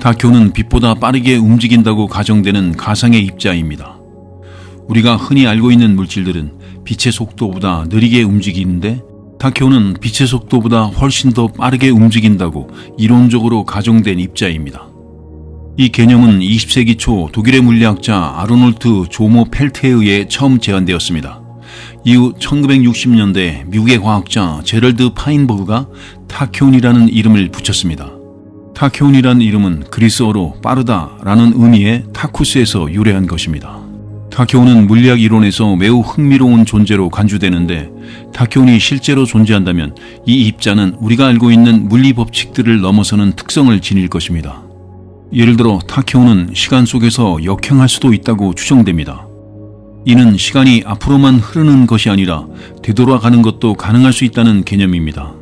다큐는 빛보다 빠르게 움직인다고 가정되는 가상의 입자입니다. 우리가 흔히 알고 있는 물질들은 빛의 속도보다 느리게 움직이는데 다큐는 빛의 속도보다 훨씬 더 빠르게 움직인다고 이론적으로 가정된 입자입니다. 이 개념은 20세기 초 독일의 물리학자 아르놀트 조모 펠트에 의해 처음 제안되었습니다. 이후 1960년대 미국의 과학자 제럴드 파인버그가 타키온이라는 이름을 붙였습니다. 타키온이라는 이름은 그리스어로 빠르다라는 의미의 타쿠스에서 유래한 것입니다. 타키온은 물리학 이론에서 매우 흥미로운 존재로 간주되는데 타키온이 실제로 존재한다면 이 입자는 우리가 알고 있는 물리 법칙들을 넘어서는 특성을 지닐 것입니다. 예를 들어 타키온은 시간 속에서 역행할 수도 있다고 추정됩니다. 이는 시간이 앞으로만 흐르는 것이 아니라 되돌아가는 것도 가능할 수 있다는 개념입니다.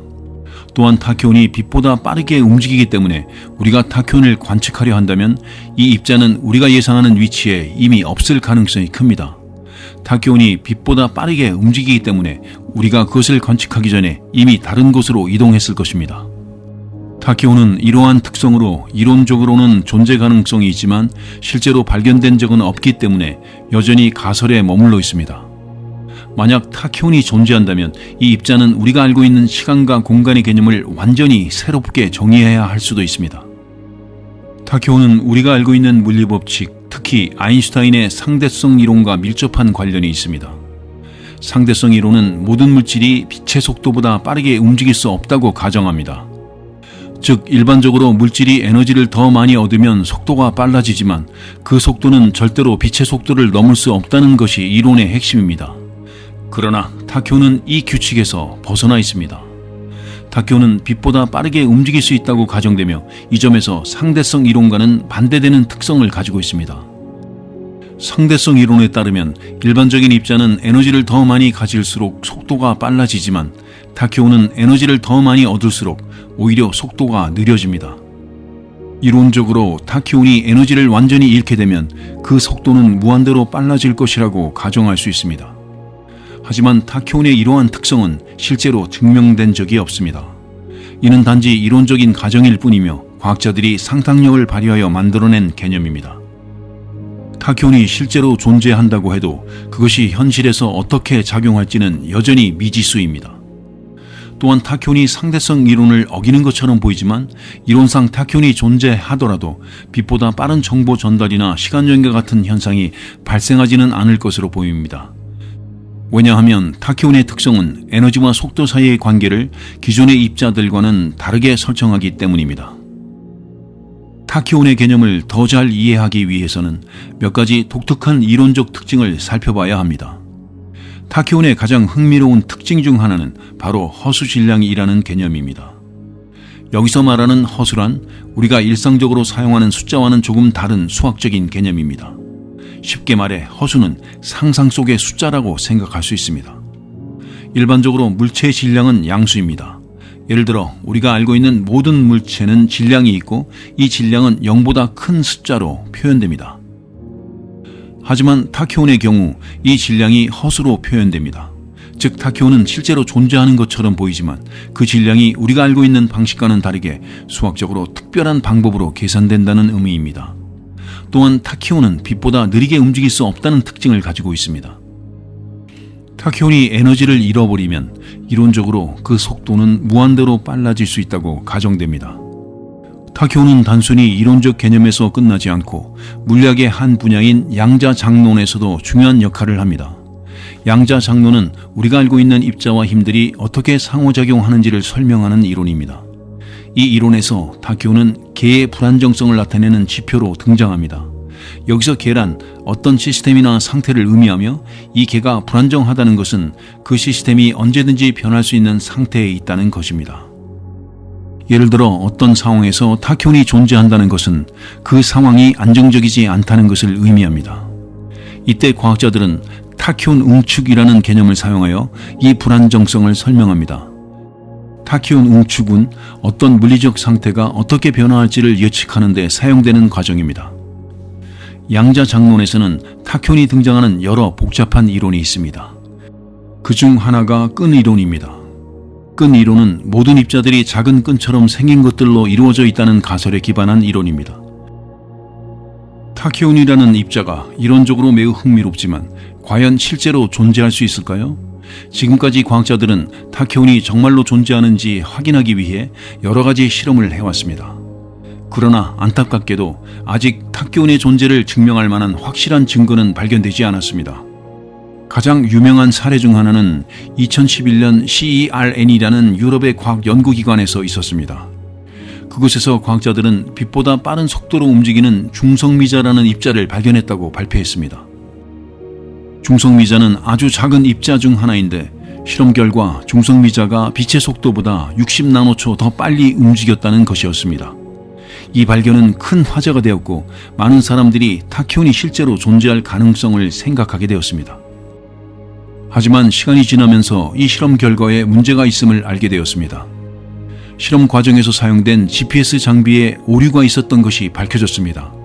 또한 타키온이 빛보다 빠르게 움직이기 때문에 우리가 타키온을 관측하려 한다면 이 입자는 우리가 예상하는 위치에 이미 없을 가능성이 큽니다. 타키온이 빛보다 빠르게 움직이기 때문에 우리가 그것을 관측하기 전에 이미 다른 곳으로 이동했을 것입니다. 타키온은 이러한 특성으로 이론적으로는 존재 가능성이 있지만 실제로 발견된 적은 없기 때문에 여전히 가설에 머물러 있습니다. 만약 타키온이 존재한다면 이 입자는 우리가 알고 있는 시간과 공간의 개념을 완전히 새롭게 정의해야 할 수도 있습니다. 타키온은 우리가 알고 있는 물리법칙, 특히 아인슈타인의 상대성 이론과 밀접한 관련이 있습니다. 상대성 이론은 모든 물질이 빛의 속도보다 빠르게 움직일 수 없다고 가정합니다. 즉 일반적으로 물질이 에너지를 더 많이 얻으면 속도가 빨라지지만 그 속도는 절대로 빛의 속도를 넘을 수 없다는 것이 이론의 핵심입니다. 그러나 타쿄는 이 규칙에서 벗어나 있습니다. 타쿄는 빛보다 빠르게 움직일 수 있다고 가정되며 이 점에서 상대성 이론과는 반대되는 특성을 가지고 있습니다. 상대성 이론에 따르면 일반적인 입자는 에너지를 더 많이 가질수록 속도가 빨라지지만 타키오는 에너지를 더 많이 얻을수록 오히려 속도가 느려집니다. 이론적으로 타키온이 에너지를 완전히 잃게 되면 그 속도는 무한대로 빨라질 것이라고 가정할 수 있습니다. 하지만 타키온의 이러한 특성은 실제로 증명된 적이 없습니다. 이는 단지 이론적인 가정일 뿐이며 과학자들이 상상력을 발휘하여 만들어낸 개념입니다. 타키온이 실제로 존재한다고 해도 그것이 현실에서 어떻게 작용할지는 여전히 미지수입니다. 또한 타키온이 상대성 이론을 어기는 것처럼 보이지만 이론상 타키온이 존재하더라도 빛보다 빠른 정보 전달이나 시간 연계 같은 현상이 발생하지는 않을 것으로 보입니다. 왜냐하면 타키온의 특성은 에너지와 속도 사이의 관계를 기존의 입자들과는 다르게 설정하기 때문입니다. 타키온의 개념을 더 잘 이해하기 위해서는 몇 가지 독특한 이론적 특징을 살펴봐야 합니다. 타키온의 가장 흥미로운 특징 중 하나는 바로 허수 질량이라는 개념입니다. 여기서 말하는 허수란 우리가 일상적으로 사용하는 숫자와는 조금 다른 수학적인 개념입니다. 쉽게 말해 허수는 상상 속의 숫자라고 생각할 수 있습니다. 일반적으로 물체의 질량은 양수입니다. 예를 들어 우리가 알고 있는 모든 물체는 질량이 있고 이 질량은 0보다 큰 숫자로 표현됩니다. 하지만 타키온의 경우 이 질량이 허수로 표현됩니다. 즉 타키온은 실제로 존재하는 것처럼 보이지만 그 질량이 우리가 알고 있는 방식과는 다르게 수학적으로 특별한 방법으로 계산된다는 의미입니다. 또한 타키온은 빛보다 느리게 움직일 수 없다는 특징을 가지고 있습니다. 타키온이 에너지를 잃어버리면 이론적으로 그 속도는 무한대로 빨라질 수 있다고 가정됩니다. 타키온은 단순히 이론적 개념에서 끝나지 않고 물리학의 한 분야인 양자 장론에서도 중요한 역할을 합니다. 양자 장론은 우리가 알고 있는 입자와 힘들이 어떻게 상호작용하는지를 설명하는 이론입니다. 이 이론에서 타키온은 개의 불안정성을 나타내는 지표로 등장합니다. 여기서 개란 어떤 시스템이나 상태를 의미하며 이 개가 불안정하다는 것은 그 시스템이 언제든지 변할 수 있는 상태에 있다는 것입니다. 예를 들어 어떤 상황에서 타키온이 존재한다는 것은 그 상황이 안정적이지 않다는 것을 의미합니다. 이때 과학자들은 타키온 응축이라는 개념을 사용하여 이 불안정성을 설명합니다. 타키온 응축은 어떤 물리적 상태가 어떻게 변화할지를 예측하는 데 사용되는 과정입니다. 양자 장론에서는 타키온이 등장하는 여러 복잡한 이론이 있습니다. 그 중 하나가 끈 이론입니다. 끈 이론은 모든 입자들이 작은 끈처럼 생긴 것들로 이루어져 있다는 가설에 기반한 이론입니다. 타키온이라는 입자가 이론적으로 매우 흥미롭지만 과연 실제로 존재할 수 있을까요? 지금까지 과학자들은 타키온이 정말로 존재하는지 확인하기 위해 여러 가지 실험을 해왔습니다. 그러나 안타깝게도 아직 타키온의 존재를 증명할 만한 확실한 증거는 발견되지 않았습니다. 가장 유명한 사례 중 하나는 2011년 CERN이라는 유럽의 과학 연구기관에서 있었습니다. 그곳에서 과학자들은 빛보다 빠른 속도로 움직이는 중성미자라는 입자를 발견했다고 발표했습니다. 중성미자는 아주 작은 입자 중 하나인데 실험 결과 중성미자가 빛의 속도보다 60나노초 더 빨리 움직였다는 것이었습니다. 이 발견은 큰 화제가 되었고 많은 사람들이 타키온이 실제로 존재할 가능성을 생각하게 되었습니다. 하지만 시간이 지나면서 이 실험 결과에 문제가 있음을 알게 되었습니다. 실험 과정에서 사용된 GPS 장비에 오류가 있었던 것이 밝혀졌습니다.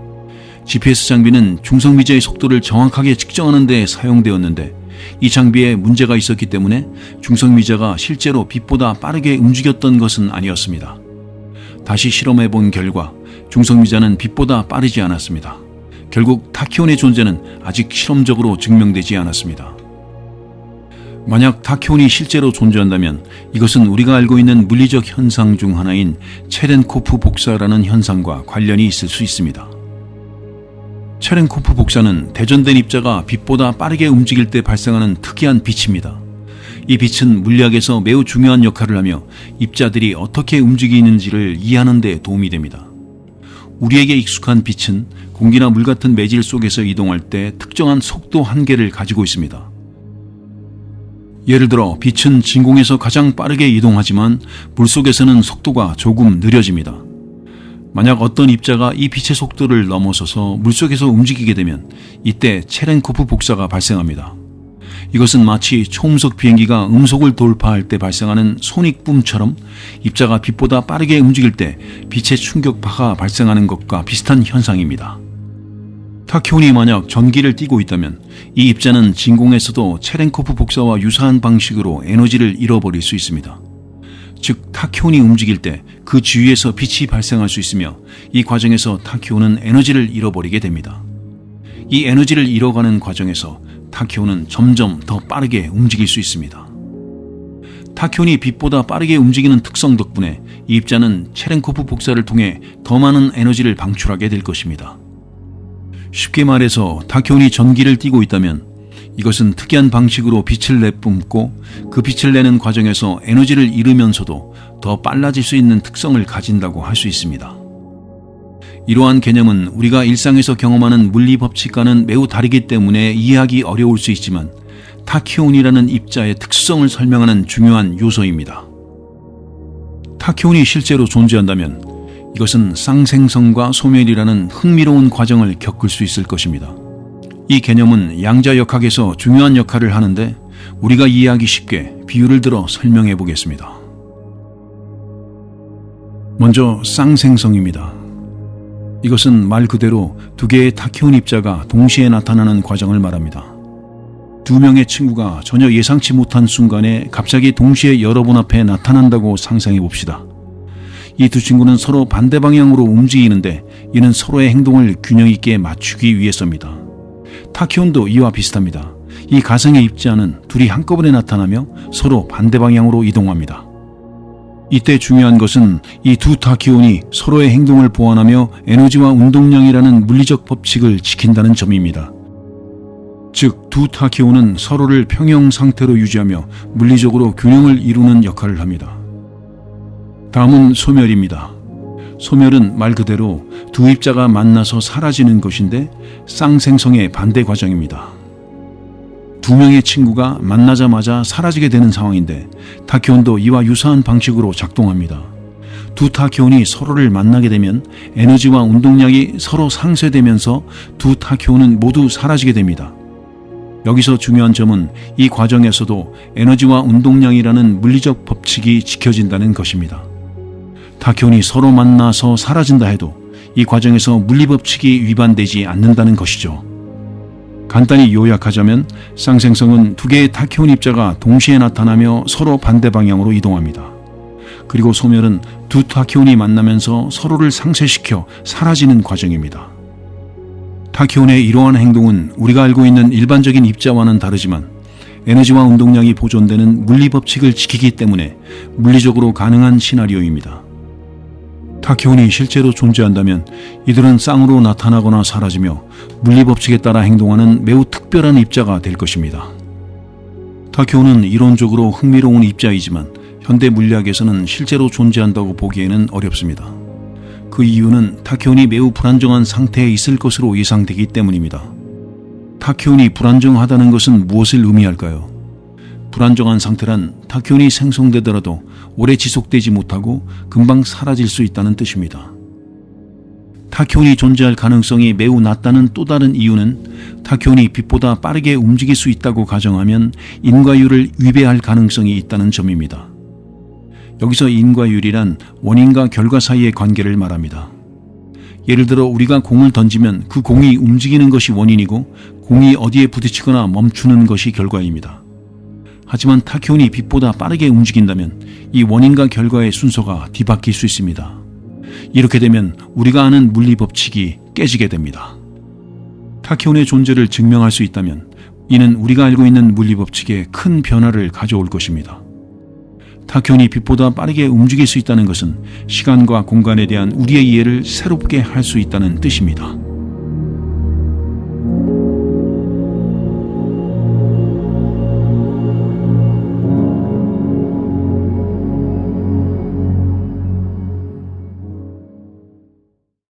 GPS 장비는 중성미자의 속도를 정확하게 측정하는 데 사용되었는데 이 장비에 문제가 있었기 때문에 중성미자가 실제로 빛보다 빠르게 움직였던 것은 아니었습니다. 다시 실험해 본 결과 중성미자는 빛보다 빠르지 않았습니다. 결국 타키온의 존재는 아직 실험적으로 증명되지 않았습니다. 만약 타키온이 실제로 존재한다면 이것은 우리가 알고 있는 물리적 현상 중 하나인 체렌코프 복사라는 현상과 관련이 있을 수 있습니다. 체렌코프 복사는 대전된 입자가 빛보다 빠르게 움직일 때 발생하는 특이한 빛입니다. 이 빛은 물리학에서 매우 중요한 역할을 하며 입자들이 어떻게 움직이는지를 이해하는 데 도움이 됩니다. 우리에게 익숙한 빛은 공기나 물 같은 매질 속에서 이동할 때 특정한 속도 한계를 가지고 있습니다. 예를 들어 빛은 진공에서 가장 빠르게 이동하지만 물 속에서는 속도가 조금 느려집니다. 만약 어떤 입자가 이 빛의 속도를 넘어서서 물속에서 움직이게 되면 이때 체렌코프 복사가 발생합니다. 이것은 마치 초음속 비행기가 음속을 돌파할 때 발생하는 소닉붐처럼 입자가 빛보다 빠르게 움직일 때 빛의 충격파가 발생하는 것과 비슷한 현상입니다. 타키온이 만약 전기를 띠고 있다면 이 입자는 진공에서도 체렌코프 복사와 유사한 방식으로 에너지를 잃어버릴 수 있습니다. 즉 타키온이 움직일 때 그 주위에서 빛이 발생할 수 있으며 이 과정에서 타키온은 에너지를 잃어버리게 됩니다. 이 에너지를 잃어가는 과정에서 타키온은 점점 더 빠르게 움직일 수 있습니다. 타키온이 빛보다 빠르게 움직이는 특성 덕분에 이 입자는 체렌코프 복사를 통해 더 많은 에너지를 방출하게 될 것입니다. 쉽게 말해서 타키온이 전기를 띠고 있다면 이것은 특이한 방식으로 빛을 내뿜고 그 빛을 내는 과정에서 에너지를 잃으면서도 더 빨라질 수 있는 특성을 가진다고 할 수 있습니다. 이러한 개념은 우리가 일상에서 경험하는 물리 법칙과는 매우 다르기 때문에 이해하기 어려울 수 있지만 타키온이라는 입자의 특성을 설명하는 중요한 요소입니다. 타키온이 실제로 존재한다면 이것은 쌍생성과 소멸이라는 흥미로운 과정을 겪을 수 있을 것입니다. 이 개념은 양자역학에서 중요한 역할을 하는데 우리가 이해하기 쉽게 비유를 들어 설명해 보겠습니다. 먼저 쌍생성입니다. 이것은 말 그대로 두 개의 타키온 입자가 동시에 나타나는 과정을 말합니다. 두 명의 친구가 전혀 예상치 못한 순간에 갑자기 동시에 여러분 앞에 나타난다고 상상해 봅시다. 이 두 친구는 서로 반대 방향으로 움직이는데 이는 서로의 행동을 균형 있게 맞추기 위해서입니다. 타키온도 이와 비슷합니다. 이 가상의 입자는 둘이 한꺼번에 나타나며 서로 반대 방향으로 이동합니다. 이때 중요한 것은 이 두 타키온이 서로의 행동을 보완하며 에너지와 운동량이라는 물리적 법칙을 지킨다는 점입니다. 즉, 두 타키온은 서로를 평형 상태로 유지하며 물리적으로 균형을 이루는 역할을 합니다. 다음은 소멸입니다. 소멸은 말 그대로 두 입자가 만나서 사라지는 것인데 쌍생성의 반대 과정입니다. 두 명의 친구가 만나자마자 사라지게 되는 상황인데 타키온도 이와 유사한 방식으로 작동합니다. 두 타키온이 서로를 만나게 되면 에너지와 운동량이 서로 상쇄되면서 두 타키온은 모두 사라지게 됩니다. 여기서 중요한 점은 이 과정에서도 에너지와 운동량이라는 물리적 법칙이 지켜진다는 것입니다. 타키온이 서로 만나서 사라진다 해도 이 과정에서 물리법칙이 위반되지 않는다는 것이죠. 간단히 요약하자면 쌍생성은 두 개의 타키온 입자가 동시에 나타나며 서로 반대 방향으로 이동합니다. 그리고 소멸은 두 타키온이 만나면서 서로를 상쇄시켜 사라지는 과정입니다. 타키온의 이러한 행동은 우리가 알고 있는 일반적인 입자와는 다르지만 에너지와 운동량이 보존되는 물리 법칙을 지키기 때문에 물리적으로 가능한 시나리오입니다. 타키온이 실제로 존재한다면 이들은 쌍으로 나타나거나 사라지며 물리 법칙에 따라 행동하는 매우 특별한 입자가 될 것입니다. 타키온은 이론적으로 흥미로운 입자이지만 현대 물리학에서는 실제로 존재한다고 보기에는 어렵습니다. 그 이유는 타키온이 매우 불안정한 상태에 있을 것으로 예상되기 때문입니다. 타키온이 불안정하다는 것은 무엇을 의미할까요? 불안정한 상태란 타키온이 생성되더라도 오래 지속되지 못하고 금방 사라질 수 있다는 뜻입니다. 타키온이 존재할 가능성이 매우 낮다는 또 다른 이유는 타키온이 빛보다 빠르게 움직일 수 있다고 가정하면 인과율을 위배할 가능성이 있다는 점입니다. 여기서 인과율이란 원인과 결과 사이의 관계를 말합니다. 예를 들어 우리가 공을 던지면 그 공이 움직이는 것이 원인이고 공이 어디에 부딪히거나 멈추는 것이 결과입니다. 하지만 타키온이 빛보다 빠르게 움직인다면 이 원인과 결과의 순서가 뒤바뀔 수 있습니다. 이렇게 되면 우리가 아는 물리 법칙이 깨지게 됩니다. 타키온의 존재를 증명할 수 있다면 이는 우리가 알고 있는 물리 법칙에 큰 변화를 가져올 것입니다. 타키온이 빛보다 빠르게 움직일 수 있다는 것은 시간과 공간에 대한 우리의 이해를 새롭게 할 수 있다는 뜻입니다.